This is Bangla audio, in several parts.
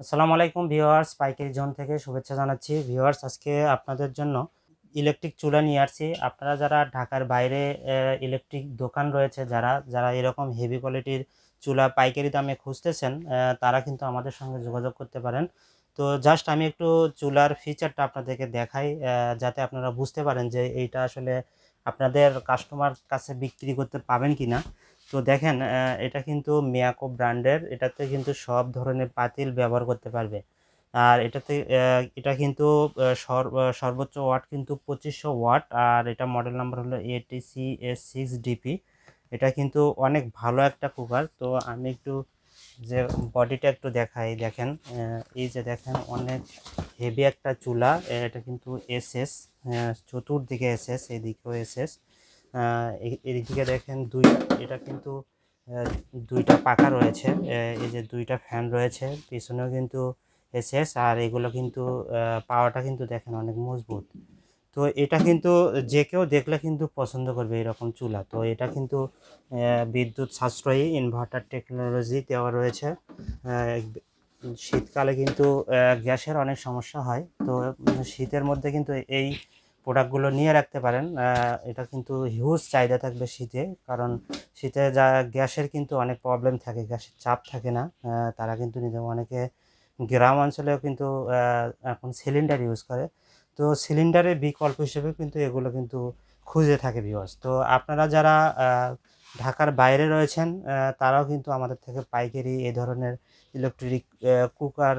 আসসালামু আলাইকুম ভিউয়ার্স পাইকারি জোন থেকে শুভেচ্ছা জানাচ্ছি। ভিউয়ার্স, আজকে আপনাদের জন্য ইলেকট্রিক চুলা নিয়ে আসছি। আপনারা যারা ঢাকার বাইরে ইলেকট্রিক দোকান রয়েছে, যারা যারা এরকম হেভি কোয়ালিটির চুলা পাইকারি দামে খুঁজতেছেন তারা কিন্তু আমাদের সঙ্গে যোগাযোগ করতে পারেন। তো জাস্ট আমি একটু চুলার ফিচারটা আপনাদেরকে দেখাই যাতে আপনারা বুঝতে পারেন যে এইটা আসলে আপনাদের কাস্টমার কাছে বিক্রি করতে পাবেন কি না তো দেখেন এটা কিন্তু মিয়াকো ব্র্যান্ডের, এটাতে কিন্তু সব ধরনের পাতিল ব্যবহার করতে পারবে। আর এটাতে এটা কিন্তু সর্বোচ্চ ওয়াট কিন্তু পঁচিশশো ওয়াট, আর এটা মডেল নাম্বার হলো এটিসি এস সিক্স ডিপি এটা কিন্তু অনেক ভালো একটা কুকার, তো আমি একটু যে বডিটা একটু দেখাই, দেখেন এই যে দেখেন, অনেক হেভি একটা চুলা, এটা কিন্তু এসএস চতুর্দিকে এসএস, এদিকেও এসএস। এদিকে দেখেন দুই এটা কিন্তু দুইটা পাখা রয়েছে। এই যে দুইটা ফ্যান রয়েছে, পিছনেও কিন্তু এসএস আর এগুলো কিন্তু পাওয়াটা কিন্তু দেখেন অনেক মজবুত। তো এটা কিন্তু যে কেউ দেখলে কিন্তু পছন্দ করবে এরকম চুলা। তো এটা কিন্তু বিদ্যুৎ সাশ্রয়ী ইনভার্টার টেকনোলজি দেওয়া রয়েছে। শীতকালে কিন্তু গ্যাসের অনেক সমস্যা হয়। তো শীতের মধ্যে কিন্তু এই প্রোডাক্টগুলো নিয়ে রাখতে পারেন এটা কিন্তু হিউজ চাহিদা থাকবে শীতে, কারণ শীতে যা গ্যাসের কিন্তু অনেক প্রবলেম থাকে, গ্যাসের চাপ থাকে না তারা কিন্তু নিজে অনেকে গ্রাম অঞ্চলেও কিন্তু এখন সিলিন্ডার ইউজ করে। তো সিলিন্ডারের বিকল্প হিসেবে কিন্তু এগুলো কিন্তু খুঁজে থাকে ভিউয়ার্স তো আপনারা যারা ঢাকার বাইরে রয়েছেন তারাও কিন্তু আমাদের থেকে পাইকারি এই ধরনের ইলেকট্রিক কুকার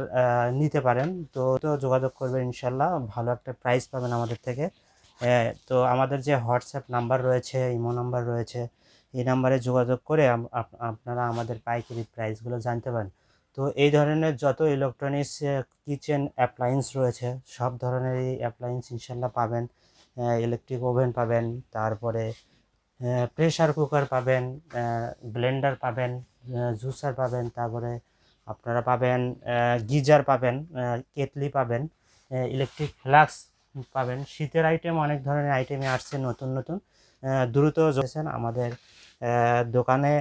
নিতে পারেন। তো তো যোগাযোগ করবেন ইনশাল্লাহ ভালো একটা প্রাইস পাবেন আমাদের থেকে। তো আমাদের যে হোয়াটসঅ্যাপ নাম্বার রয়েছে ইমো নাম্বার রয়েছে, এই নাম্বারে যোগাযোগ করে আপনারা আমাদের পাইকারি প্রাইসগুলো জানতে পারেন। তো এই ধরনের যত ইলেকট্রনিক্স কিচেন অ্যাপ্লায়েন্স রয়েছে, সব ধরনেরই অ্যাপ্লায়েন্স ইনশাল্লাহ পাবেন। ইলেকট্রিক ওভেন পাবেন, তারপরে প্রেসার কুকার পাবেন ব্লেন্ডার পাবেন জুসার পাবেন, তারপরে আপনারা পাবেন গিজার পাবেন কেতলি পাবেন ইলেকট্রিক ফ্লাক্স পাবেন। শীতের আইটেম অনেক ধরনের আইটেমে আসছে, নতুন নতুন। দ্রুত যোগেছেন আমাদের দোকানে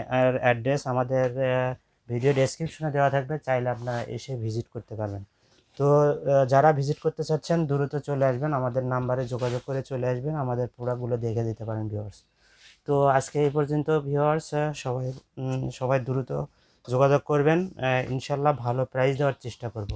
অ্যাড্রেস আমাদের ভিডিও ডেসক্রিপশনে দেওয়া থাকবে, চাইলে আপনারা এসে ভিজিট করতে পারবেন। তো যারা ভিজিট করতে চাচ্ছেন, দ্রুত চলে আসবেন, আমাদের নাম্বারে যোগাযোগ করে চলে আসবেন, আমাদের প্রোডাক্টগুলো দেখে দিতে পারেন ভিউয়ার্স তো আজকে এই পর্যন্ত ভিউয়ার্স সবাই সবাই দ্রুত যোগাযোগ করবেন। ইনশাল্লাহ ভালো প্রাইস দেওয়ার চেষ্টা করব।